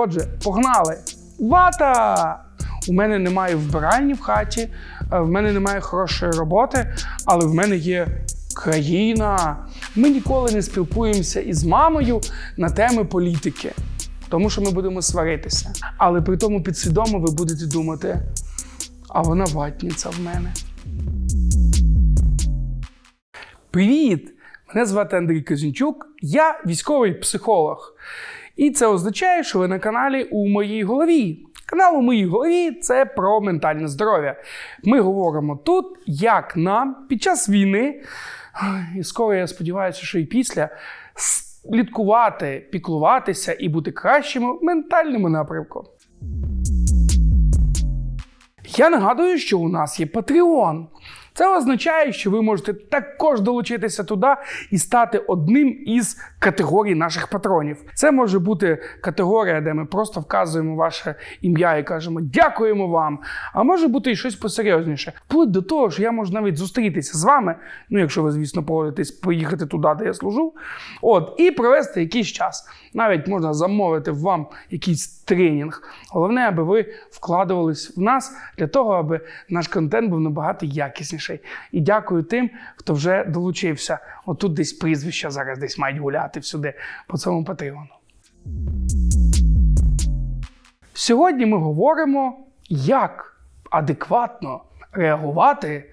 Отже, погнали! Вата! У мене немає вбиральні в хаті, е, в мене немає хорошої роботи, але в мене є країна. Ми ніколи не спілкуємося із мамою на теми політики, тому що ми будемо сваритися. Але при тому підсвідомо ви будете думати, а вона ватниця в мене. Привіт! Мене звати Андрій Казінчук, я військовий психолог. І це означає, що ви на каналі у моїй голові. Канал у моїй голові це про ментальне здоров'я. Ми говоримо тут, як нам під час війни, і скоро я сподіваюся, що і після, слідкувати, піклуватися і бути кращими в ментальному напрямку. Я нагадую, що у нас є Patreon. Це означає, що ви можете також долучитися туди і стати одним із категорій наших патронів. Це може бути категорія, де ми просто вказуємо ваше ім'я і кажемо дякуємо вам. А може бути і щось посерйозніше. Вплоть до того, що я можу навіть зустрітися з вами, ну якщо ви, звісно, погодитесь поїхати туди, де я служу. От, і провести якийсь час. Навіть можна замовити вам якийсь тренінг. Головне, аби ви вкладувались в нас для того, аби наш контент був набагато якісніший. І дякую тим, хто вже долучився. Отут десь прізвища зараз десь мають гуляти всюди по цьому патреону. Сьогодні ми говоримо, як адекватно реагувати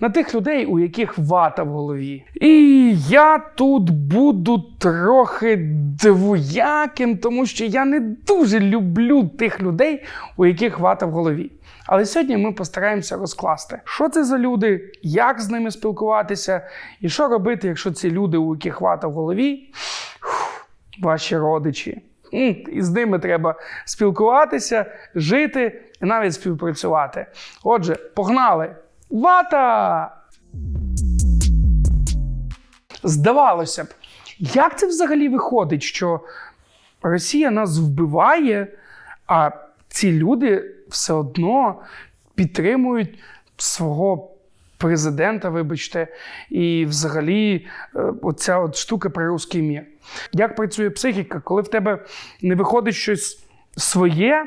на тих людей, у яких вата в голові. І я тут буду трохи двояким, тому що я не дуже люблю тих людей, у яких вата в голові. Але сьогодні ми постараємося розкласти, що це за люди, як з ними спілкуватися, і що робити, якщо ці люди, у яких вата в голові, ваші родичі. І з ними треба спілкуватися, жити і навіть співпрацювати. Отже, погнали! Вата! Здавалося б, як це взагалі виходить, що Росія нас вбиває, а ці люди все одно підтримують свого президента, вибачте, і взагалі е, оця от штука про русський мір. Як працює психіка, коли в тебе не виходить щось своє,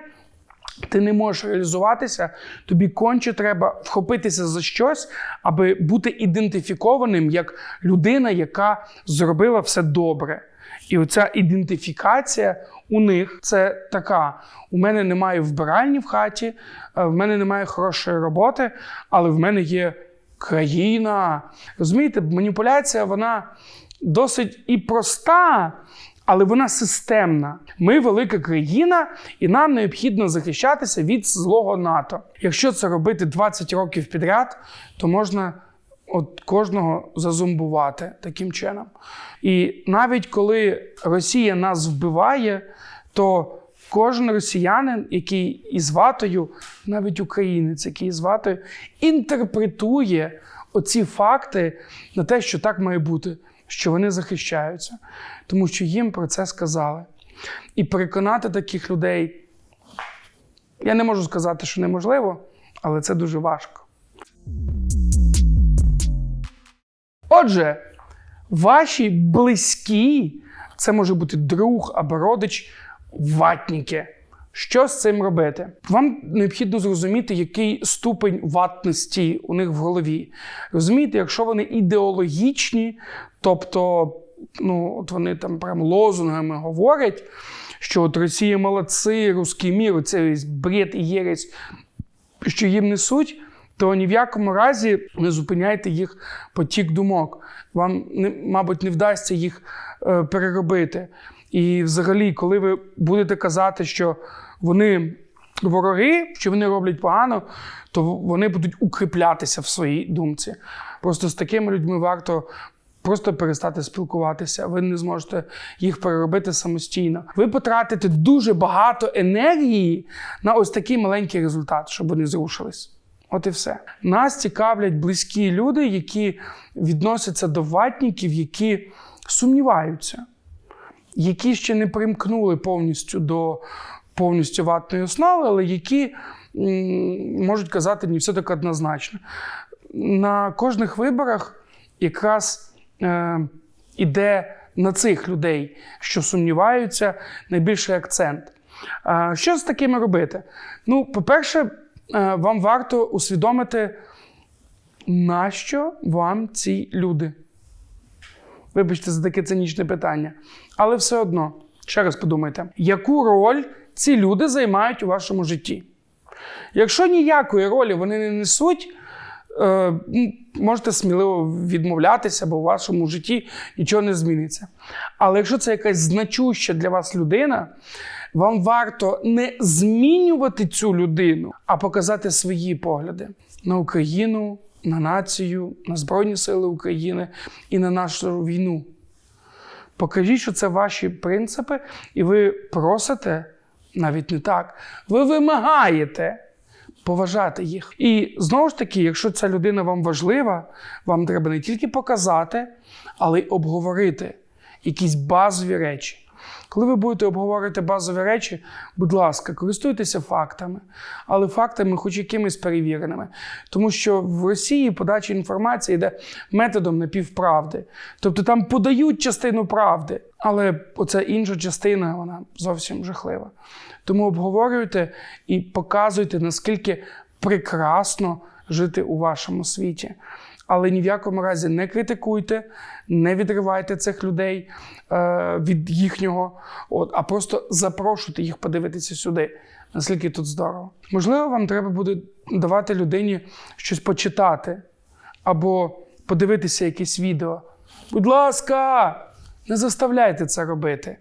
ти не можеш реалізуватися, тобі конче треба вхопитися за щось, аби бути ідентифікованим як людина, яка зробила все добре. І оця ідентифікація у них це така: у мене немає вбиральні в хаті, е, в мене немає хорошої роботи, але в мене є країна. Розумієте, маніпуляція вона досить і проста. Але вона системна. Ми велика країна, і нам необхідно захищатися від злого НАТО. Якщо це робити 20 років підряд, то можна от кожного зазумбувати таким чином. І навіть коли Росія нас вбиває, то кожен росіянин, який із ватою, навіть українець, який із ватою, інтерпретує оці факти на те, що так має бути, що вони захищаються, тому що їм про це сказали. І переконати таких людей, я не можу сказати, що неможливо, але це дуже важко. Отже, ваші близькі, це може бути друг або родич, ватніки. Що з цим робити? Вам необхідно зрозуміти, який ступень ватності у них в голові. Розумієте, якщо вони ідеологічні, тобто ну, от вони там прям лозунгами говорять, що от Росія молодці, русський мір, це бред і єресь, що їм несуть, то ні в якому разі не зупиняйте їх потік думок. Вам, мабуть, не вдасться їх е, переробити. І взагалі, коли ви будете казати, що вони вороги, що вони роблять погано, то вони будуть укріплятися в своїй думці. Просто з такими людьми варто. Просто перестати спілкуватися, ви не зможете їх переробити самостійно. Ви потратите дуже багато енергії на ось такий маленький результат, щоб вони зрушились. От і все. Нас цікавлять близькі люди, які відносяться до ватників, які сумніваються, які ще не примкнули повністю до повністю ватної основи, але які можуть казати не все так однозначно. На кожних виборах якраз е, іде на цих людей, що сумніваються, найбільший акцент. Е, Що з такими робити? Ну, по-перше, е, вам варто усвідомити, нащо вам ці люди. Вибачте за таке цинічне питання. Але все одно, ще раз подумайте, яку роль ці люди займають у вашому житті? Якщо ніякої ролі вони не несуть, е, можете сміливо відмовлятися, бо у вашому житті нічого не зміниться. Але якщо це якась значуща для вас людина, вам варто не змінювати цю людину, а показати свої погляди на Україну, на націю, на Збройні Сили України і на нашу війну. Покажіть, що це ваші принципи, і ви просите навіть не так. Ви вимагаєте поважати їх. І знову ж таки, якщо ця людина вам важлива, вам треба не тільки показати, але й обговорити якісь базові речі. Коли ви будете обговорити базові речі, будь ласка, користуйтеся фактами, але фактами, хоч якимись перевіреними. Тому що в Росії подача інформації йде методом напівправди. Тобто там подають частину правди, але оця інша частина вона зовсім жахлива. Тому обговорюйте і показуйте, наскільки прекрасно жити у вашому світі. Але ні в якому разі не критикуйте, не відривайте цих людей е, від їхнього, от, а просто запрошуйте їх подивитися сюди, наскільки тут здорово. Можливо, вам треба буде давати людині щось почитати або подивитися якесь відео. Будь ласка, не заставляйте це робити.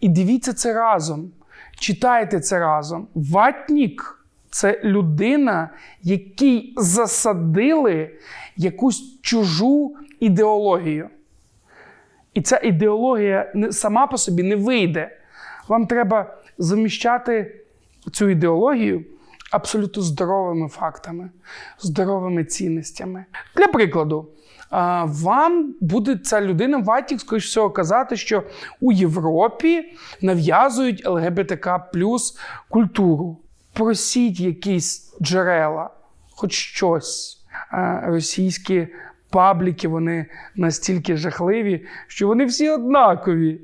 І дивіться це разом, читайте це разом. Ватнік це людина, якій засадили якусь чужу ідеологію. І ця ідеологія сама по собі не вийде. Вам треба заміщати цю ідеологію абсолютно здоровими фактами, здоровими цінностями. Для прикладу, вам буде ця людина Ватік, скоріш всього, казати, що у Європі нав'язують ЛГБТК плюс культуру. Просіть якісь джерела, хоч щось. Російські пабліки вони настільки жахливі, що вони всі однакові.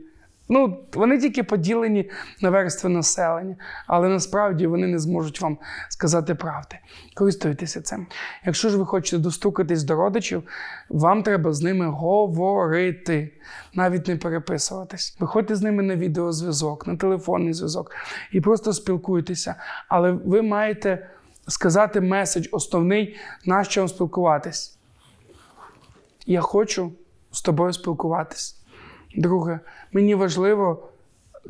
Ну, вони тільки поділені на верстви населення, але насправді вони не зможуть вам сказати правди. Користуйтеся цим. Якщо ж ви хочете достукатись до родичів, вам треба з ними говорити, навіть не переписуватись. Виходьте з ними на відеозв'язок, на телефонний зв'язок і просто спілкуйтеся. Але ви маєте сказати меседж основний, на що вам спілкуватись. Я хочу з тобою спілкуватись. Друге, мені важливо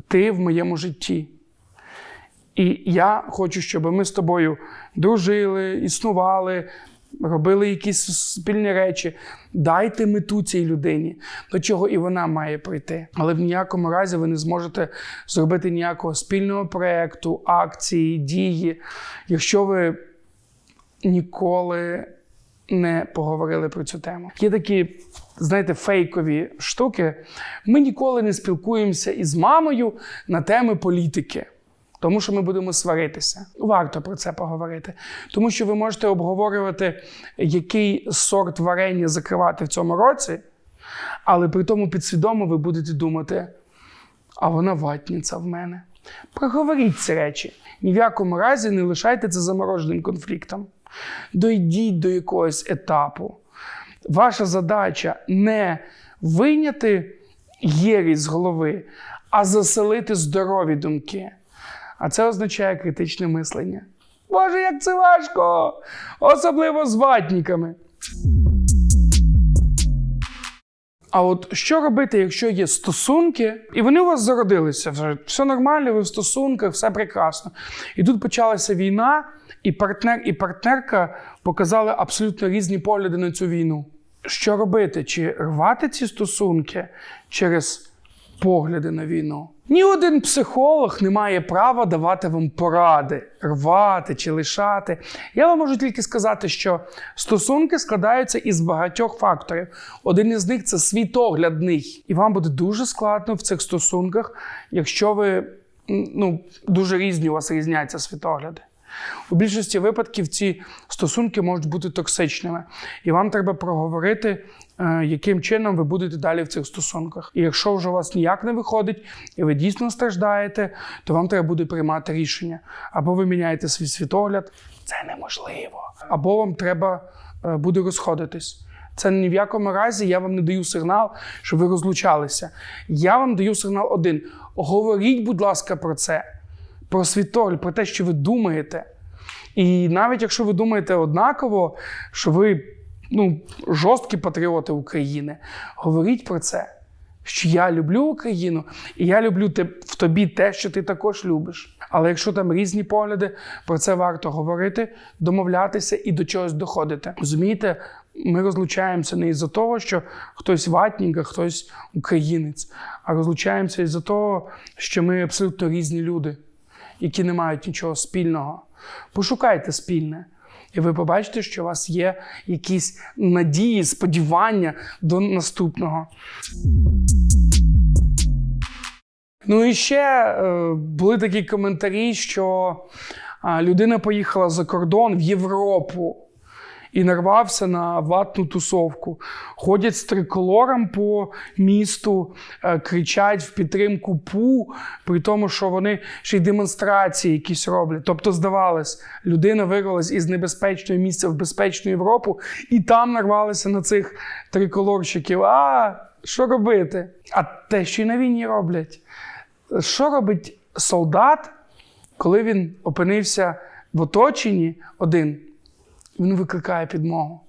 ти в моєму житті. І я хочу, щоб ми з тобою дружили, існували, робили якісь спільні речі. Дайте мету цій людині, до чого і вона має прийти. Але в ніякому разі ви не зможете зробити ніякого спільного проєкту, акції, дії, якщо ви ніколи не поговорили про цю тему. Є такі, знаєте, фейкові штуки. Ми ніколи не спілкуємося із мамою на теми політики. Тому що ми будемо сваритися. Варто про це поговорити. Тому що ви можете обговорювати, який сорт варення закривати в цьому році, але при тому підсвідомо ви будете думати, а вона ватниця в мене. Проговоріть ці речі. Ні в якому разі не лишайте це замороженим конфліктом. Дойдіть до якогось етапу. Ваша задача не вийняти єрість з голови, а заселити здорові думки. А це означає критичне мислення. Боже, як це важко! Особливо з ватниками. А от що робити, якщо є стосунки, і вони у вас зародилися вже все нормально, ви в стосунках, все прекрасно. І тут почалася війна, і партнер і партнерка показали абсолютно різні погляди на цю війну. Що робити? Чи рвати ці стосунки через погляди на війну? Ні один психолог не має права давати вам поради, рвати чи лишати. Я вам можу тільки сказати, що стосунки складаються із багатьох факторів. Один із них це світоглядний. І вам буде дуже складно в цих стосунках, якщо ви ну, дуже різні у вас різняться світогляди. У більшості випадків ці стосунки можуть бути токсичними, і вам треба проговорити е, яким чином ви будете далі в цих стосунках. І якщо вже у вас ніяк не виходить, і ви дійсно страждаєте, то вам треба буде приймати рішення. Або ви міняєте свій світогляд, це неможливо. Або вам треба е, буде розходитись. Це ні в якому разі я вам не даю сигнал, що ви розлучалися. Я вам даю сигнал один: говоріть, будь ласка, про це, про світогляд, про те, що ви думаєте. І навіть якщо ви думаєте однаково, що ви ну, жорсткі патріоти України, говоріть про це. Що я люблю Україну, і я люблю в тобі те, що ти також любиш. Але якщо там різні погляди, про це варто говорити, домовлятися і до чогось доходити. Розумієте, ми розлучаємося не із-за того, що хтось ватнік, а хтось українець, а розлучаємося із-за того, що ми абсолютно різні люди, які не мають нічого спільного. Пошукайте спільне. І ви побачите, що у вас є якісь надії, сподівання до наступного. Ну і ще е, були такі коментарі, що людина поїхала за кордон в Європу і нарвався на ватну тусовку. Ходять з триколором по місту, е, кричать в підтримку ПУ, при тому, що вони ще й демонстрації якісь роблять. Тобто, здавалось, людина вирвалась із небезпечного місця в безпечну Європу, і там нарвалися на цих триколорщиків. А що робити? А те, що й на війні роблять. Що робить солдат, коли він опинився в оточенні один? Він викликає підмогу.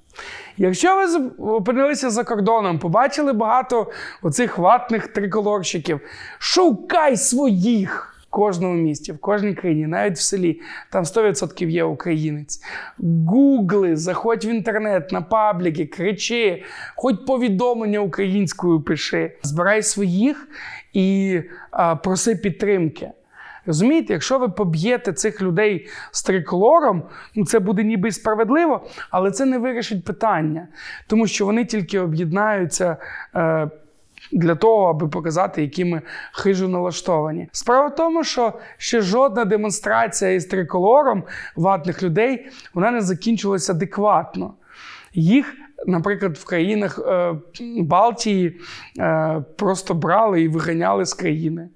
Якщо ви опинилися за кордоном, побачили багато оцих ватних триколорщиків, шукай своїх в кожному місті, в кожній країні, навіть в селі. Там 100% є українець. Гугли, заходь в інтернет, на пабліки, кричи, хоч повідомлення українською пиши. Збирай своїх і а, проси підтримки. Розумієте, якщо ви поб'єте цих людей з триколором, ну це буде ніби справедливо, але це не вирішить питання, тому що вони тільки об'єднаються. Е, для того, аби показати, які ми хижо налаштовані. Справа в тому, що ще жодна демонстрація із триколором ватних людей вона не закінчилася адекватно. Їх, наприклад, в країнах е, Балтії е, просто брали і виганяли з країни.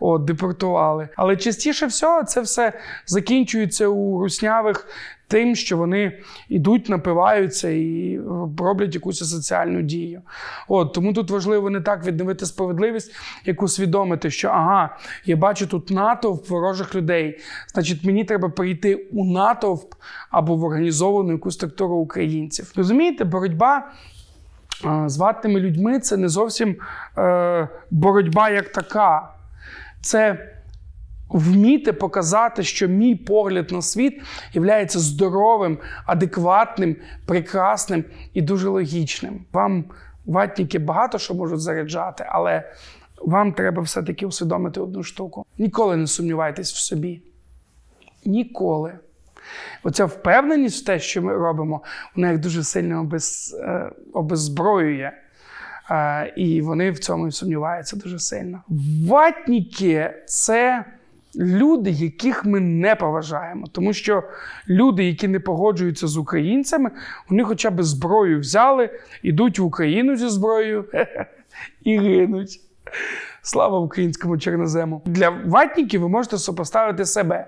От, депортували. Але частіше всього це все закінчується у руснявих тим, що вони йдуть, напиваються і роблять якусь соціальну дію. От, тому тут важливо не так відновити справедливість, як усвідомити, що ага, я бачу тут натовп ворожих людей. Значить, мені треба перейти у натовп або в організовану якусь структуру українців. Розумієте, боротьба. З ватними людьми це не зовсім е, боротьба як така. Це вміти показати, що мій погляд на світ є здоровим, адекватним, прекрасним і дуже логічним. Вам ватніки багато що можуть заряджати, але вам треба все-таки усвідомити одну штуку. Ніколи не сумнівайтесь в собі. Ніколи. Оця впевненість в те, що ми робимо, вона їх дуже сильно обез, е, обеззброює. І вони в цьому сумніваються дуже сильно. Ватніки це люди, яких ми не поважаємо. Тому що люди, які не погоджуються з українцями, вони хоча б зброю взяли, ідуть в Україну зі зброєю і гинуть. Слава українському чорнозему. Для ватніків ви можете супоставити себе.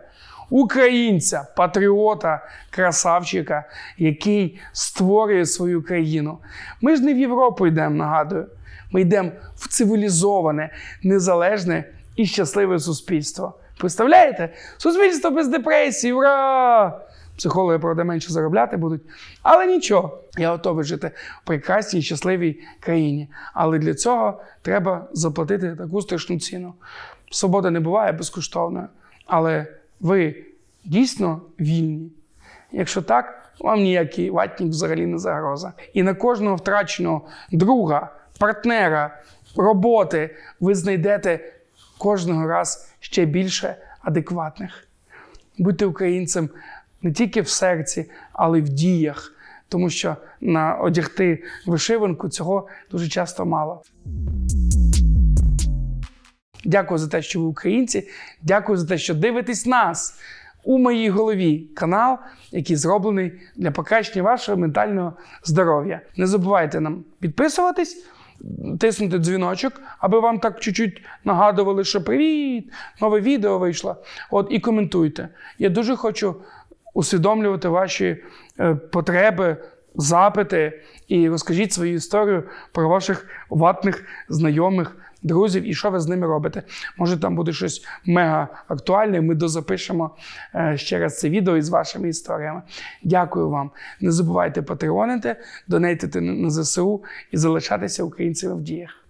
Українця, патріота, красавчика, який створює свою країну. Ми ж не в Європу йдемо, нагадую. Ми йдемо в цивілізоване, незалежне і щасливе суспільство. Представляєте? Суспільство без депресії, ура! Психологи, правда, менше заробляти будуть. Але нічого, я готовий жити в прекрасній, щасливій країні. Але для цього треба заплатити таку страшну ціну. Свобода не буває безкоштовною, але ви дійсно вільні. Якщо так, вам ніякий ватнік взагалі не загроза. І на кожного втраченого друга, партнера, роботи ви знайдете кожного раз ще більше адекватних. Будьте українцем не тільки в серці, але й в діях, тому що на одягти вишиванку цього дуже часто мало. Дякую за те, що ви українці. Дякую за те, що дивитесь нас у моїй голові канал, який зроблений для покращення вашого ментального здоров'я. Не забувайте нам підписуватись. Тиснути дзвіночок, аби вам так чуть-чуть нагадували, що привіт, нове відео вийшло. От і коментуйте. Я дуже хочу усвідомлювати ваші е, потреби, запити і розкажіть свою історію про ваших ватних знайомих, друзів і що ви з ними робите. Може, там буде щось мега актуальне. Ми дозапишемо е, ще раз це відео із вашими історіями. Дякую вам. Не забувайте патреонити, донейтити на ЗСУ і залишатися українцями в діях.